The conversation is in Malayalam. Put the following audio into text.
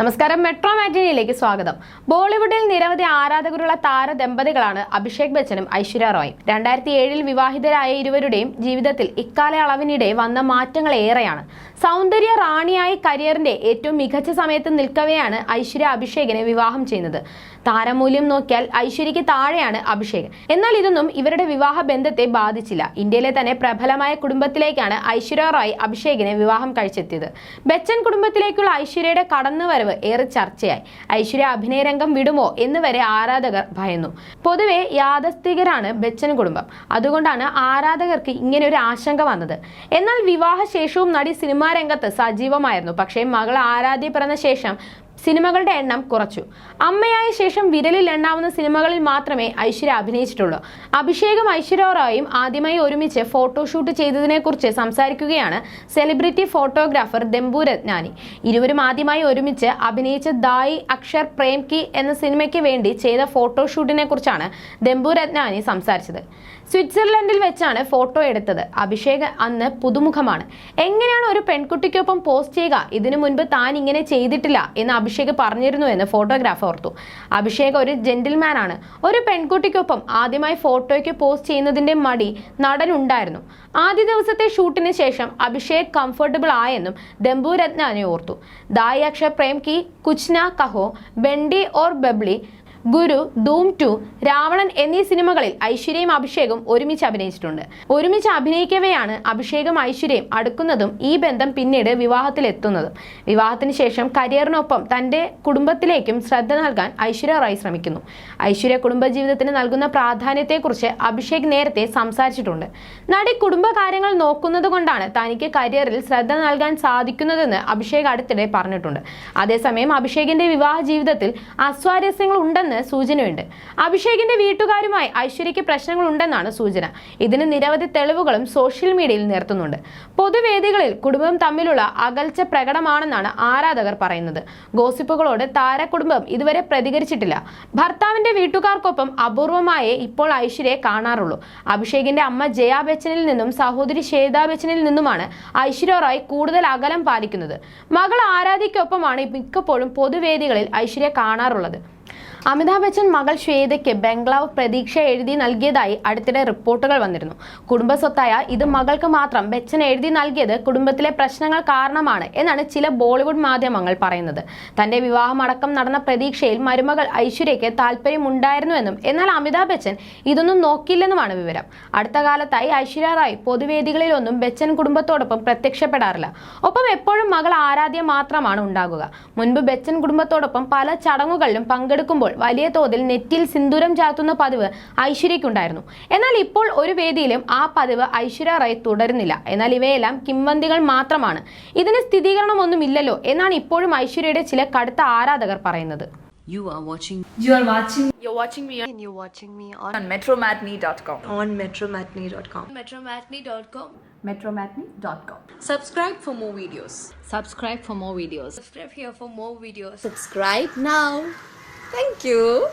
നമസ്കാരം. മെട്രോ മാറ്റിനിയിലേക്ക് സ്വാഗതം. ബോളിവുഡിൽ നിരവധി ആരാധകരുള്ള താര ദമ്പതികളാണ് അഭിഷേക് ബച്ചനും ഐശ്വര്യ റോയും. രണ്ടായിരത്തി ഏഴിൽ വിവാഹിതരായ ഇരുവരുടെയും ജീവിതത്തിൽ ഇക്കാലയളവിനിടെ വന്ന മാറ്റങ്ങൾ ഏറെയാണ്. സൗന്ദര്യ റാണിയായി കരിയറിന്റെ ഏറ്റവും മികച്ച സമയത്ത് നിൽക്കവെയാണ് ഐശ്വര്യ അഭിഷേകിനെ വിവാഹം ചെയ്യുന്നത്. താരമൂല്യം നോക്കിയാൽ ഐശ്വര്യയ്ക്ക് താഴെയാണ് അഭിഷേക് എന്നാൽ ഇതൊന്നും ഇവരുടെ വിവാഹ ബന്ധത്തെ ബാധിച്ചില്ല. ഇന്ത്യയിലെ തന്നെ പ്രബലമായ കുടുംബത്തിലേക്കാണ് ഐശ്വര്യ റോയ് അഭിഷേകിനെ വിവാഹം കഴിച്ചെത്തിയത്. ബച്ചൻ കുടുംബത്തിലേക്കുള്ള ഐശ്വര്യയുടെ കടന്നുവരവ് ഏറെ ചർച്ചയായി. ഐശ്വര്യ അഭിനയരംഗം വിടുമോ എന്ന് വരെ ആരാധകർ ഭയന്നു. പൊതുവെ യാദസ്തികരാണ് ബച്ചൻ കുടുംബം. അതുകൊണ്ടാണ് ആരാധകർക്ക് ഇങ്ങനെ ഒരു ആശങ്ക വന്നത്. എന്നാൽ വിവാഹശേഷവും നടി സിനിമാ രംഗത്ത് സജീവമായിരുന്നു. പക്ഷേ മകൾ ആരാധ്യ പിറന്ന ശേഷം സിനിമകളുടെ എണ്ണം കുറച്ചു. അമ്മയായ ശേഷം വിരലിൽ എണ്ണാവുന്ന സിനിമകളിൽ മാത്രമേ ഐശ്വര്യ അഭിനയിച്ചിട്ടുള്ളൂ. അഭിഷേകും ഐശ്വര്യ ആദ്യമായി ഒരുമിച്ച് ഫോട്ടോഷൂട്ട് ചെയ്തതിനെക്കുറിച്ച് സംസാരിക്കുകയാണ് സെലിബ്രിറ്റി ഫോട്ടോഗ്രാഫർ ദമ്പു രത്നാനി. ഇരുവരും ആദ്യമായി ഒരുമിച്ച് അഭിനയിച്ച ദായി അക്ഷർ പ്രേം കി എന്ന സിനിമയ്ക്ക് വേണ്ടി ചെയ്ത ഫോട്ടോഷൂട്ടിനെ കുറിച്ചാണ് ദമ്പു രത്നാനി സംസാരിച്ചത്. സ്വിറ്റ്സർലൻഡിൽ വെച്ചാണ് ഫോട്ടോ എടുത്തത്. അഭിഷേക് അന്ന് പുതുമുഖമാണ്. എങ്ങനെയാണ് ഒരു പെൺകുട്ടിക്കൊപ്പം പോസ്റ്റ് ചെയ്യുക? ഇതിനു മുൻപ് താൻ ഇങ്ങനെ ചെയ്തിട്ടില്ല എന്ന് അഭിഷേക് പറഞ്ഞിരുന്നു എന്ന് ഫോട്ടോഗ്രാഫർ ഓർത്തു. അഭിഷേക് ഒരു ജെന്റിൽമാൻ ആണ്. ഒരു പെൺകുട്ടിക്കൊപ്പം ആദ്യമായി ഫോട്ടോയ്ക്ക് പോസ്റ്റ് ചെയ്യുന്നതിന്റെ മടി നടനുണ്ടായിരുന്നു ആദ്യ ദിവസത്തെ ഷൂട്ടിന് ശേഷം അഭിഷേക് കംഫർട്ടബിൾ ആയെന്നും ദമ്പുരത്നനെ ഓർത്തു. ദായി അക്ഷർ പ്രേം കി കുച്ന കഹോ ബെണ്ടി or bubbly Guru Dhoom to Ravanan എന്നീ സിനിമകളിൽ ഐശ്വര്യയും അഭിഷേകും ഒരുമിച്ച് അഭിനയിച്ചിട്ടുണ്ട്. ഒരുമിച്ച് അഭിനയിക്കവെയാണ് അഭിഷേകും ഐശ്വര്യയും അടുക്കുന്നതും ഈ ബന്ധം പിന്നീട് വിവാഹത്തിലെത്തുന്നതും. വിവാഹത്തിന് ശേഷം കരിയറിനൊപ്പം തന്റെ കുടുംബത്തിലേക്കും ശ്രദ്ധ നൽകാൻ ഐശ്വര്യ റായ് ശ്രമിക്കുന്നു. ഐശ്വര്യ കുടുംബജീവിതത്തിന് നൽകുന്ന പ്രാധാന്യത്തെക്കുറിച്ച് അഭിഷേക് നേരത്തെ സംസാരിച്ചിട്ടുണ്ട്. നടി കുടുംബകാര്യങ്ങൾ നോക്കുന്നത് കൊണ്ടാണ് തനിക്ക് കരിയറിൽ ശ്രദ്ധ നൽകാൻ സാധിക്കുന്നതെന്ന് അഭിഷേക് അടുത്തിടെ പറഞ്ഞിട്ടുണ്ട്. അതേസമയം അഭിഷേകിന്റെ വിവാഹ ജീവിതത്തിൽ അസ്വാരസ്യങ്ങൾ ഉണ്ടെന്ന് സൂചനയുണ്ട്. അഭിഷേകിന്റെ വീട്ടുകാരുമായി ഐശ്വര്യയ്ക്ക് പ്രശ്നങ്ങൾ ഉണ്ടെന്നാണ് സൂചന. ഇതിന് നിരവധി തെളിവുകളും സോഷ്യൽ മീഡിയയിൽ നിർത്തുന്നുണ്ട് പൊതുവേദികളിൽ കുടുംബം തമ്മിലുള്ള അകൽച്ച പ്രകടമാണെന്നാണ് ആരാധകർ പറയുന്നത്. ഗോസിപ്പുകളോട് താരകുടുംബം ഇതുവരെ പ്രതികരിച്ചിട്ടില്ല. ഭർത്താവിന്റെ വീട്ടുകാർക്കൊപ്പം അപൂർവമായേ ഇപ്പോൾ ഐശ്വര്യയെ കാണാറുള്ളൂ. അഭിഷേകിന്റെ അമ്മ ജയ ബച്ചനിൽ നിന്നും സഹോദരി ശ്വേതാ ബച്ചനിൽ നിന്നുമാണ് ഐശ്വര്യ റായ് കൂടുതൽ അകലം പാലിക്കുന്നത്. മകൾ ആരാധിക്കൊപ്പമാണ് മിക്കപ്പോഴും പൊതുവേദികളിൽ ഐശ്വര്യ കാണാറുള്ളത്. അമിതാഭ് ബച്ചൻ മകൾ ശ്വേതയ്ക്ക് ബംഗ്ലാവ് പ്രതീക്ഷ എഴുതി നൽകിയതായി അടുത്തിടെ റിപ്പോർട്ടുകൾ വന്നിരുന്നു. കുടുംബസ്വത്തായ ഇത് മകൾക്ക് മാത്രം ബച്ചൻ എഴുതി നൽകിയത് കുടുംബത്തിലെ പ്രശ്നങ്ങൾ കാരണമാണ് എന്നാണ് ചില ബോളിവുഡ് മാധ്യമങ്ങൾ പറയുന്നത്. തന്റെ വിവാഹമടക്കം നടന്ന പ്രതീക്ഷയിൽ മരുമകൾ ഐശ്വര്യയ്ക്ക് താല്പര്യമുണ്ടായിരുന്നുവെന്നും എന്നാൽ അമിതാഭ് ബച്ചൻ ഇതൊന്നും നോക്കില്ലെന്നുമാണ് വിവരം. അടുത്ത കാലത്തായി ഐശ്വര്യ റായ് പൊതുവേദികളിലൊന്നും ബച്ചൻ കുടുംബത്തോടൊപ്പം പ്രത്യക്ഷപ്പെടാറില്ല. ഒപ്പം എപ്പോഴും മകൾ ആരാധ്യ മാത്രമാണ് ഉണ്ടാകുക. മുൻപ് ബച്ചൻ കുടുംബത്തോടൊപ്പം പല ചടങ്ങുകളിലും പങ്കെടുക്കുമ്പോൾ വലിയ തോതിൽ നെറ്റിൽ സിന്ദൂരം ചാർത്തുന്ന പതിവ് ഐശ്വര്യയ്ക്കുണ്ടായിരുന്നു എന്നാൽ ഇപ്പോൾ ഒരു വേദിയിലും ആ പതിവ് ഐശ്വര്യ റായ് തുടരുന്നില്ല എന്നാൽ ഇവയെല്ലാം കിംവന്തികൾ മാത്രമാണ് ഇതിന് സ്ഥിരീകരണമൊന്നുമില്ലല്ലോ എന്നാണ് ഇപ്പോഴും ഐശ്വര്യയുടെ ചില കടുത്ത ആരാധകർ പറയുന്നത് You are watching You are watching You're watching me on, and you're watching me on, on metromatney.com. on metromatney.com. metromatney.com. metromatney.com. Subscribe for more videos. Subscribe for more videos. Subscribe here for more videos. Subscribe now. Thank you.